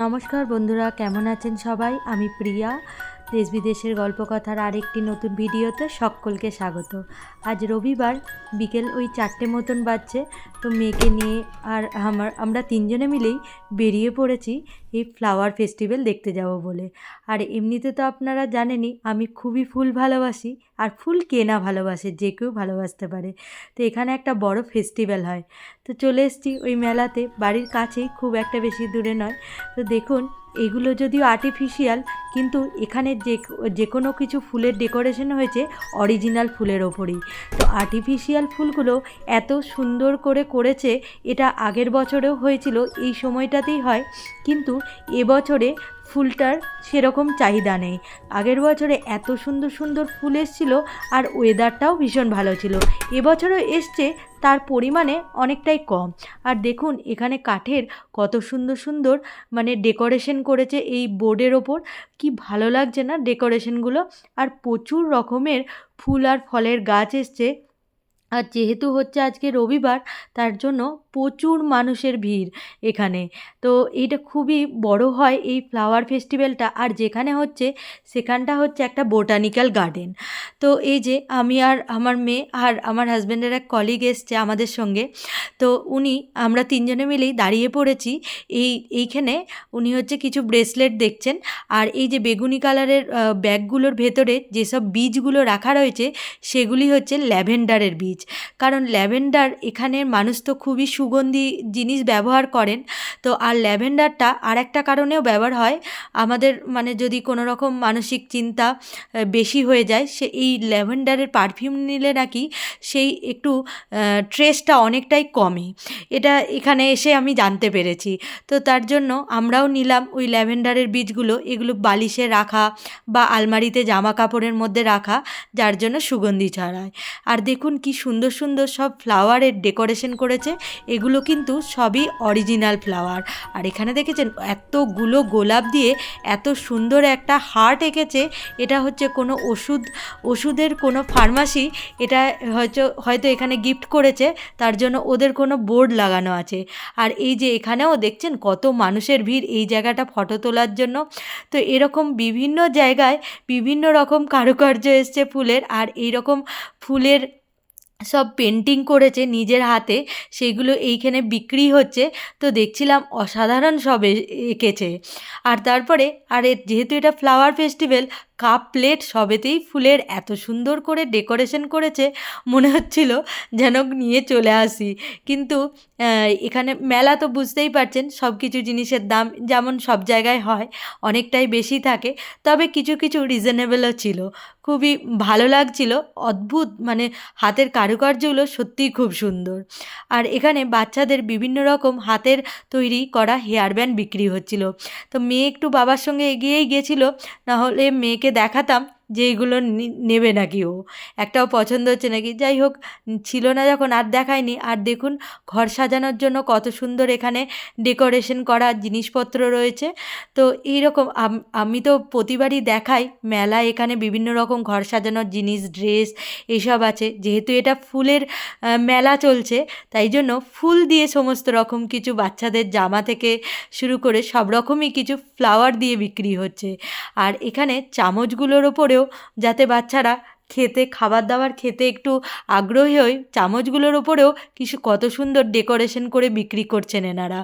নমস্কার বন্ধুরা কেমন আছেন সবাই? আমি প্রিয়া। দেশ বিদেশের গল্পকথার আরেকটি নতুন ভিডিওতে সকলকে স্বাগত। আজ রবিবার, বিকেল ওই চারটে মতন বাজছে, তো মেয়েকে নিয়ে আর আমার, আমরা তিনজনে মিলেই বেরিয়ে পড়েছি এই ফ্লাওয়ার ফেস্টিভ্যাল দেখতে যাব বলে। আর এমনিতে তো আপনারা জানেনই, আমি খুবই ফুল ভালোবাসি, আর ফুল কেনা ভালোবাসে, যে কেউ ভালোবাসতে পারে। তো এখানে একটা বড় ফেস্টিভ্যাল হয়। তো চলে এসেছি ওই মেলাতে, বাড়ির কাছেই খুব একটা বেশি দূরে নয়। তো দেখুন এগুলো যদিও আর্টিফিশিয়াল কিন্তু এখানে যে যে কোনো কিছু ফুলের ডেকোরেশন হয়েছে অরিজিনাল ফুলের ওপরেই। তো আর্টিফিশিয়াল ফুলগুলো এত সুন্দর করে করেছে, এটা আগের বছরেও হয়েছিল, এই সময়টাতেই হয়। কিন্তু এবছরে ফুলটার সেরকম চাহিদা নেই। আগের বছরে এত সুন্দর সুন্দর ফুল এসছিল আর ওয়েদারটাও ভীষণ ভালো ছিল। এবছরও এসছে, তার পরিমাণে অনেকটাই কম। আর দেখুন, এখানে কাঠের কত সুন্দর সুন্দর মানে ডেকোরেশন করেছে এই বোর্ডের ওপর। কি ভালো লাগছে না ডেকোরেশনগুলো আর প্রচুর রকমের ফুল আর ফলের গাছ এসছে। আর যেহেতু হচ্ছে আজকে রবিবার, তার জন্য প্রচুর মানুষের ভিড় এখানে। তো এইটা খুবই বড় হয় এই ফ্লাওয়ার ফেস্টিভ্যালটা আর যেখানে হচ্ছে, সেখানটা হচ্ছে একটা বোটানিক্যাল গার্ডেন তো এই যে আমি আর আমার মেয়ে আর আমার হাজব্যান্ডের এক কলিগ এসছে আমাদের সঙ্গে। তো উনি, আমরা তিনজনে মিলেই দাঁড়িয়ে পড়েছি। এই, এইখানে উনি হচ্ছে কিছু ব্রেসলেট দেখছেন। আর এই যে বেগুনি কালারের ব্যাগগুলোর ভেতরে যেসব বীজগুলো রাখা রয়েছে, সেগুলি হচ্ছে ল্যাভেন্ডারের বীজ। কারণ ল্যাভেন্ডার এখানের মানুষ তো খুবই সুগন্ধি জিনিস ব্যবহার করেন। তো আর ল্যাভেন্ডারটা আর একটা কারণেও ব্যবহার হয়। আমাদের মানে যদি কোনো রকম মানসিক চিন্তা বেশি হয়ে যায়, সে এই ল্যাভেন্ডারের পারফিউম নিলে নাকি সেই একটু ট্রেসটা অনেকটাই কমে। এটা এখানে এসে আমি জানতে পেরেছি। তো তার জন্য আমরাও নিলাম ওই ল্যাভেন্ডারের বীজগুলো। এগুলো বালিশে রাখা বা আলমারিতে জামা কাপড়ের মধ্যে রাখা, যার জন্য সুগন্ধি ছড়ায়। আর দেখুন কি সুন্দর সুন্দর সব ফ্লাওয়ারের ডেকোরেশন করেছে। এগুলো কিন্তু সবই অরিজিনাল ফ্লাওয়ার আর এখানে দেখেছেন এতগুলো গোলাপ দিয়ে এত সুন্দর একটা হার্ট এঁকেছে। এটা হচ্ছে কোনো ওষুধ, ওষুধের কোনো ফার্মাসি এটা হয়তো হয়তো এখানে গিফট করেছে, তার জন্য ওদের কোনো বোর্ড লাগানো আছে। আর এই যে এখানেও দেখছেন কত মানুষের ভিড় এই জায়গাটা ফটো তোলার জন্য। তো এরকম বিভিন্ন জায়গায় বিভিন্ন রকম কারুকার্য এসছে ফুলের, আর এই রকম ফুলের সব পেন্টিং করেছে নিজের হাতে, সেগুলো এইখানে বিক্রি হচ্ছে। তো দেখছিলাম অসাধারণ সব এঁকেছে। আর তারপরে, আর যেহেতু এটা ফ্লাওয়ার ফেস্টিভ্যাল কাপ প্লেট সবেতেই ফুলের এত সুন্দর করে ডেকোরেশন করেছে, মনে হচ্ছিল যেন নিয়ে চলে আসি। কিন্তু এখানে মেলা তো বুঝতেই পারছেন সব কিছু জিনিসের দাম যেমন সব জায়গায় হয়, অনেকটাই বেশি থাকে, তবে কিছু কিছু রিজনেবলও ছিল। খুবই ভালো লাগছিল, অদ্ভুত মানে হাতের কারুকার্যগুলো সত্যিই খুব সুন্দর। আর এখানে বাচ্চাদের বিভিন্ন রকম হাতের তৈরি করা হেয়ার ব্যান্ড বিক্রি হচ্ছিল। তো মেয়ে একটু বাবার সঙ্গে এগিয়েই গেছিল নাহলে মেয়েকে দেখাতাম যে এইগুলো নেবে নাকি ও? একটাও পছন্দ হচ্ছে নাকি? যাই হোক, ছিল না যখন, আর দেখায়নি। আর দেখুন, ঘর সাজানোর জন্য কত সুন্দর এখানে ডেকোরেশন করা জিনিসপত্র রয়েছে। তো এইরকম, আমি তো প্রতিবারই দেখাই মেলা এখানে বিভিন্ন রকম ঘর সাজানোর জিনিস, ড্রেস এসব আছে। যেহেতু এটা ফুলের মেলা চলছে, তাই জন্য ফুল দিয়ে সমস্ত রকম কিছু বাচ্চাদের জামা থেকে শুরু করে সব রকমই কিছু ফ্লাওয়ার দিয়ে বিক্রি হচ্ছে। আর এখানে চামচগুলোর ওপরে করেও যাতে বাচ্চারা খেতে, খাবার দাবার খেতে একটু আগ্রহী হয় চামচগুলোর ওপরেও কিছু কত সুন্দর ডেকোরেশন করে বিক্রি করছেন এনারা।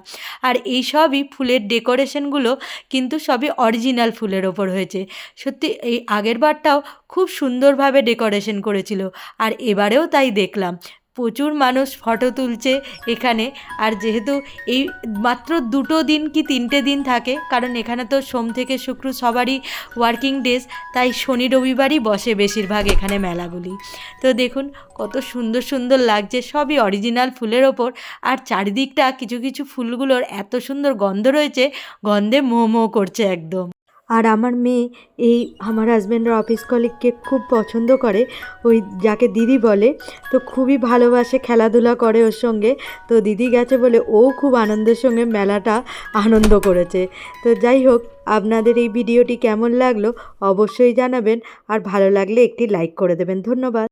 আর এই সবই ফুলের ডেকোরেশনগুলো কিন্তু সবই অরিজিনাল ফুলের ওপর হয়েছে। সত্যি এই আগের বারটাও খুব সুন্দরভাবে ডেকোরেশন করেছিল। আর এবারেও তাই দেখলাম। প্রচুর মানুষ ফটো তুলছে এখানে। আর যেহেতু এই মাত্র দুটো দিন কি তিনটে দিন থাকে, কারণ এখানে তো সোম থেকে শুক্র সবারই ওয়ার্কিং ডেজ তাই শনি রবিবারই বসে বেশিরভাগ এখানে মেলাগুলি। তো দেখুন, কত সুন্দর সুন্দর লাগছে, সবই অরিজিনাল ফুলের ওপর। আর চারিদিকটা কিছু কিছু ফুলগুলোর এত সুন্দর গন্ধ রয়েছে, গন্ধে মোহ করছে একদম। আর আমার মেয়ে এই আমার হাজব্যান্ডের অফিস কলিগকে খুব পছন্দ করে, ওই যাকে দিদি বলে, তো খুবই ভালোবাসে, খেলাধুলা করে ওর সঙ্গে। তো দিদি গেছে বলে ও খুব আনন্দের সঙ্গে মেলাটা আনন্দ করেছে। তো যাই হোক, আপনাদের এই ভিডিওটি কেমন লাগল অবশ্যই জানাবেন, আর ভালো লাগলে একটি লাইক করে দেবেন। ধন্যবাদ।